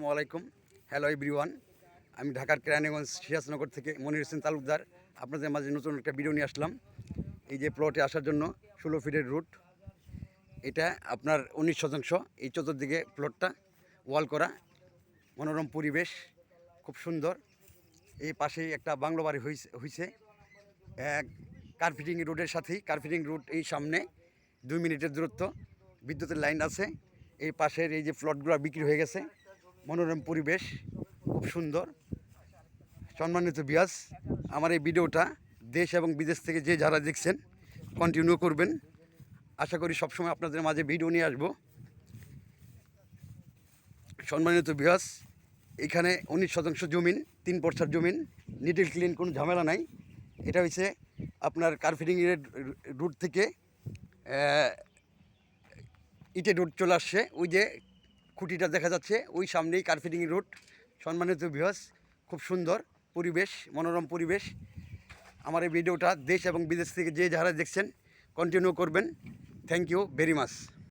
আসসালামু আলাইকুম। Hello everyone আমি ঢাকার কেরানীগঞ্জ সিরাজনগর থেকে মনির হোসেন তালুকদার। আপনাদের মাঝে নতুন একটা ভিডিও নিয়ে আসলাম। এই যে প্লটে আসার জন্য ষোলো ফিটের রুট এটা আপনার উনিশ শতাংশ। এই চতুর্দিকে প্লটটা ওয়াল করা। মনোরম পরিবেশ। খুব সুন্দর। এই পাশেই একটা বাংলো বাড়ি হয়েছে কার্ফিটিং রোডের সাথেই। কার্ফিটিং রোড এই সামনে দুই মিনিটের দূরত্ব। বিদ্যুতের লাইন আছে। এই পাশের এই যে প্লটগুলো বিক্রি হয়ে গেছে। মনোরম পরিবেশ, খুব সুন্দর। সম্মানিত বিয়াস আমার এই ভিডিওটা দেশ এবং বিদেশ থেকে যে যারা দেখছেন কন্টিনিউ করবেন। আশা করি সবসময় আপনাদের মাঝে ভিডিও নিয়ে আসব। সম্মানিত বিয়াস এখানে উনিশ শতাংশ জমিন, তিন পর্সার জমিন নিটেল ক্লিন কোনো ঝামেলা নাই। এটা হচ্ছে আপনার কার্ফিটিংয়ের রুট থেকে ইটে রোড চলে আসছে। ওই যে খুঁটিটা দেখা যাচ্ছে, ওই সামনেই কার্পেটিং রোড সম্মানিত বিহস খুব সুন্দর পরিবেশ, মনোরম পরিবেশ। আমার এই ভিডিওটা দেশ এবং বিদেশ থেকে যে যারা দেখছেন কন্টিনিউ করবেন। Thank you very much